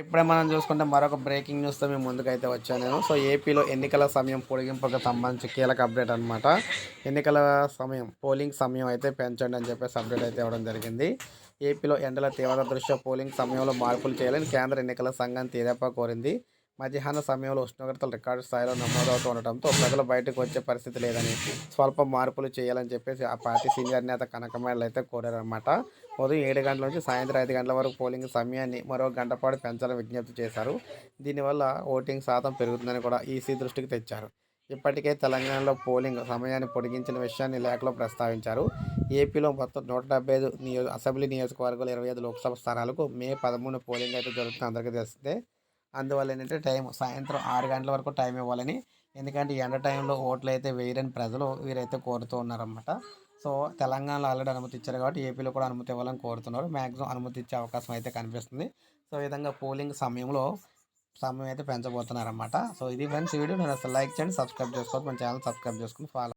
ఇప్పుడే మనం చూసుకుంటే మరొక బ్రేకింగ్ న్యూస్తో మేము ముందుకైతే వచ్చాను నేను. సో ఏపీలో ఎన్నికల సమయం పొడిగింపుకు సంబంధించి కీలక అప్డేట్ అనమాట ఎన్నికల సమయం పోలింగ్ సమయం అయితే పెంచండి అని చెప్పేసి అప్డేట్ అయితే ఇవ్వడం జరిగింది. ఏపీలో ఎండల తీవ్రత దృష్ట్యా పోలింగ్ సమయంలో మార్పులు చేయాలని కేంద్ర ఎన్నికల సంఘం తీరేపా కోరింది. మధ్యాహ్న సమయంలో ఉష్ణోగ్రతలు రికార్డు స్థాయిలో నమోదవుతూ ఉండటంతో ప్రజలు బయటకు వచ్చే పరిస్థితి లేదని స్వల్ప మార్పులు చేయాలని చెప్పేసి ఆ పార్టీ సీనియర్ నేత కనకమేడలు అయితే కోరారన్నమాట. ఉదయం ఏడు గంటల నుంచి సాయంత్రం ఐదు గంటల వరకు పోలింగ్ సమయాన్ని మరో గంట పాటు పెంచాలని విజ్ఞప్తి చేశారు. దీనివల్ల ఓటింగ్ శాతం పెరుగుతుందని కూడా ఈసీ దృష్టికి తెచ్చారు. ఇప్పటికే తెలంగాణలో పోలింగ్ సమయాన్ని పొడిగించిన విషయాన్ని లేఖలో ప్రస్తావించారు. ఏపీలో మొత్తం నూట డెబ్బై ఐదు నియో అసెంబ్లీ నియోజకవర్గాలు ఇరవై ఐదు లోక్సభ స్థానాలకు మే పదమూడు పోలింగ్ అయితే జరుగుతుంది అందరికీ తెలిస్తే అందువల్ల ఏంటంటే టైం సాయంత్రం ఆరు గంటల వరకు టైం ఇవ్వాలని. ఎందుకంటే ఎండ టైంలో ఓట్లు అయితే వేయరని ప్రజలు వీరైతే కోరుతూ ఉన్నారన్నమాట. సో తెలంగాణలో ఆల్రెడీ అనుమతి ఇచ్చారు కాబట్టి ఏపీలో కూడా అనుమతి ఇవ్వాలని కోరుతున్నారు. మ్యాక్సిమం అనుమతి ఇచ్చే అవకాశం అయితే కనిపిస్తుంది. సో ఈ విధంగా పోలింగ్ సమయంలో సమయం అయితే పెంచబోతున్నారన్నమాట. సో ఇది ఫ్రెండ్స్ వీడియో. నేను అసలు లైక్ చేయండి సబ్స్క్రైబ్ చేసుకోవద్దు. మన ఛానల్ సబ్స్క్రైబ్ చేసుకుని ఫాలో